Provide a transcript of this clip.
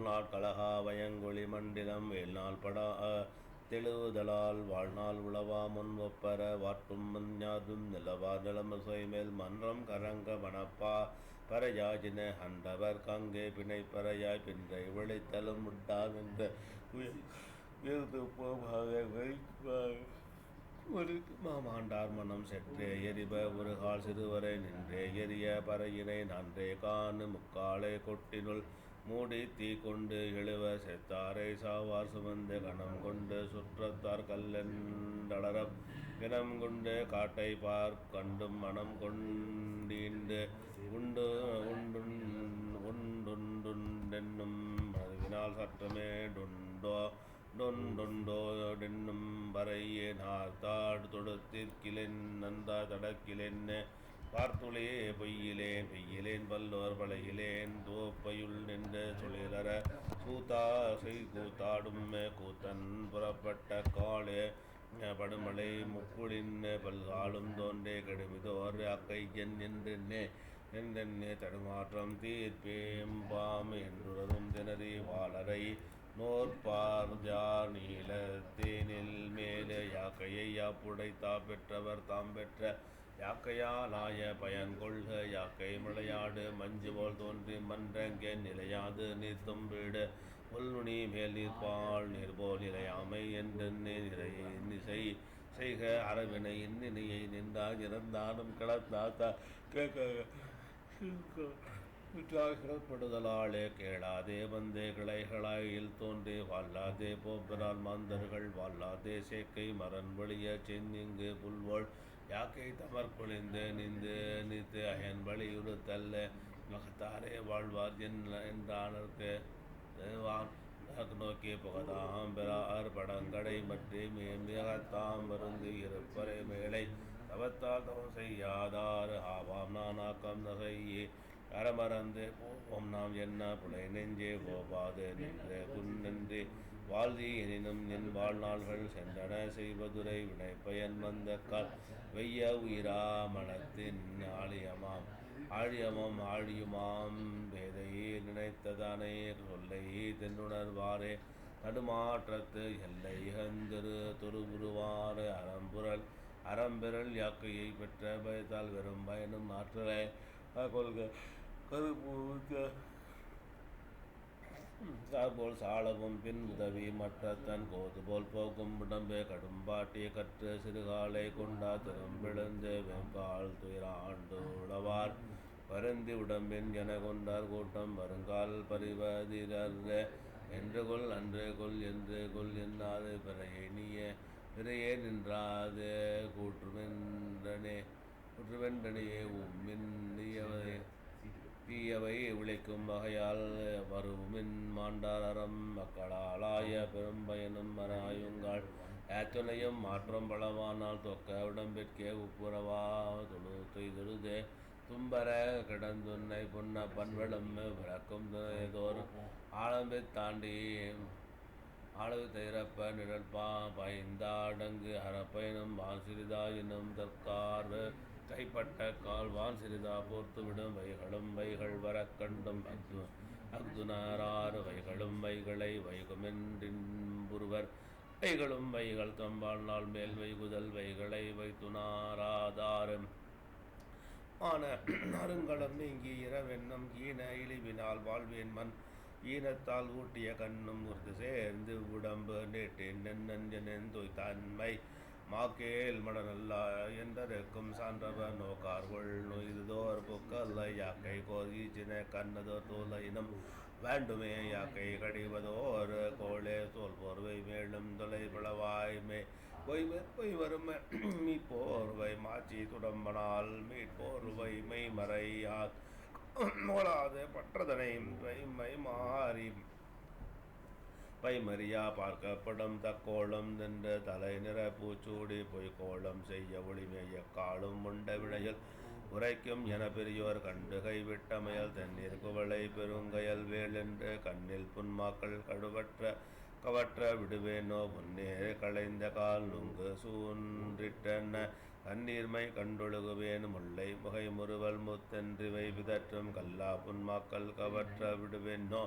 வாழ்நாள் கலகா வயங்கொழி மண்டிலம் வேல்நாள் படா தெழுதலால் வாழ்நாள் உளவா முன் ஒப்பர வாட்டும் மஞ்ஞாதும் நிலவா நிலமசை மேல் மன்றம் கரங்க வனப்பா பரையாஜின ஹண்டவர் கங்கே பிணை பறையாய் பின்றை விளைத்தலும் உண்டாவென்ற விருது ஒரு மாமாண்டார் மனம் செற்றே எரிப ஒரு கால் சிறுவரை நின்றே எரிய பறையினை நன்றே காணு முக்காலை கொட்டினுள் மூடி தீ கொண்டு எழுவ செத்தாரை சாவார் சுமந்து கணம் கொண்டு சுற்றத்தார் கல்லெண்டளரம் இனம் கொண்டு காட்டை பார் கண்டும் மனம் கொண்டீண்டு. உண்டு உண்டுன் உண்டுண்டுண்டென்னும் அதுவினால் சற்றமே டுண்டோ டொண்டொண்டோடென்னும் வரையே நார்த்தாடு தொடுத்திற்கிலென் நந்தா தடக்கிலென்ன பார்த்துளே பொய்யிலே வல்லோர் பல்லோர் தோப்பையுள் நின்று சுழிலற கூத்தா செய் கூத்தாடும் கூத்தன் புறப்பட்ட காலே. படுமலை முக்குளின் பல்காலும் தோன்றே கடுமிதோர் அக்கையன் என்றென்னே என்றென்னே தடுமாற்றம் தீர்ப்பேம்பாம் என்றுறதும் திணறி வாளரை. நோற்பார் நீல தேனில் மேலே யாக்கையை யாப்புடைத்தா பெற்றவர் தாம் பெற்ற யாக்கையாலாய பயன் கொள்க யாக்கை விளையாடு மஞ்சு போல் தோன்றி மன்றங்கே நிலையாது நீர்த்தும் வீடு புல்நுனி மேல் நீர்பால் நீர் நிலையாமை என்று நிறையை நிசை செய்க அரவினை இன்னினையை நின்றார் இறந்தாலும் கிளந்தாத்தா கேட்க கேளாதே வந்தே கிளைகளாயில் தோன்றி வால்லாதே போப்பரால் மாந்தர்கள் வால்லாதே சேக்கை மரன் வழிய சென்னிங்கு புல்வோள் யாக்கை தமர் குளிந்து நிந்து நித்து அயன் வழியுறுத்தல்ல மகத்தாரே வாழ்வார் என்றானருக்கு வான் நோக்கி புகதாம் பிறார் படங்கடை மற்றும் மிகத்தாம் மருந்து இருப்பறை மேலை. தவத்தால் தவம் செய்யாதார் ஆவாம் நானாக்கம் நகையே. அறமறந்து போவோம் நாம் என்ன புலை நெஞ்சே போவாது நின்ற குன்னென்றே வாழ்தி எனினும் என் வாழ்நாள்கள் சென்றன. செய்வதுரை வினைப்பயன் வந்த கால் வெய்ய உயிரா மனத்தின் ஆழியமாம். ஆழியமாம் ஆழியுமாம். வேதையே நினைத்ததானே சொல்லையே தென்னுணர்வாரே. நடுமாற்றத்து எல்லை இகந்திரு துருவுருவாறு அறம்புரல் அறம்பெறல் யாக்கையை பெற்ற பயத்தால் வெறும் பயனும் ஆற்றலை. கொள்க கருப்பு போல் சாளவும் பின் உதவி மற்ற தன் கோது போல் போக்கும் உடம்பே கடும்பாட்டி கற்று சிறுகாலை கொண்டா திரும்பிழந்து வெம்பால் துயராண்டு உழவார். வருந்தி உடம்பின் என கொண்டார் கூட்டம் வருங்கால் பரிவதிரர் என்று கொள் அன்று கொள் என்று கொள் என்னாது பிறையை நீய. பிறையே நின்றாது கூற்றுமென்றனே. குற்றுவென்றனையே உம்மின் தீயவை உழைக்கும் வகையால் வருமின் மாண்டாரம். மக்களாலாய பெரும்பயனும் மராயுங்கள் ஏத்துணையும் மாற்றம் பலவானால் தொக்க உடம்பிற்கே உப்புரவா தொழு தொய்தொழுதே தும்பர கிடந்துன்னை புன்ன பண்பெடும் பிறக்கும் துணைதோர் ஆழம்பை தாண்டி அளவு தைரப்ப நிழற்பா பயந்தாடங்கு அறப்பயனும் ஆசிரிதாயினும் தற்கார்வு. கைப்பட்ட கால்வான் சிறிதா போர்த்து விடும் வைகளும் வைகள் வர கண்டும் அக்து அக்துனாராறு வைகளும் வைகளை வைகுமென்றின்புருவர் வைகளும் வைகள் தம்பாள் நாள் மேல் வைகுதல் வைகளை வைத்துனாராதாரும் ஆன அருங்கலம் நீங்கி இரவென்னும் ஈன இழிவினால் வாழ்வேன் மண். ஈனத்தால் ஊட்டிய கண்ணும் உறுதி சேர்ந்து உடம்பு நீட்டின் நெஞ்சு நெந்தோய் தன்மை. மாக்கேல் மடனல்ல என்றருக்கும் சான்றவர் நோக்கார்கொள் நொய்துதோர் புக்கல்ல யாக்கை கோதீச்சின கண்ணதோர் தோலையினம் வேண்டுமே யாக்கை கடிவதோர் கோளே தோல் போர்வை மேலும் தொலை பிளவாய்மே பொய்வர் பொய் வரும் போர்வை மாச்சி துடம்பனால் மீட்போர்வை மெய்மறையாத் மோலாது பற்றதனை மை மாறி பைமரியா பார்க்கப்படும் தக்கோளம் நின்ற தலை நிற பூச்சூடி பொய்கோளம் செய்ய ஒளிமேய காலும் உண்ட வினையில் உரைக்கும் என பெரியோர் கண்டு கைவிட்டமையல் தண்ணீர் குவளை பெருங்கயல் வேல் என்று கண்ணில் புன்மாக்கள் கடுவற்ற கவற்ற விடுவேனோ முன்னே களைந்த கால் நுங்கு சூன்றிட்டன கண்ணீர்மை கண்டொழுகுவேன் முல்லை முகை முறுவல் முத்தென்றிவை விதற்றும் கல்லா புன்மாக்கள் கவற்ற விடுவேனோ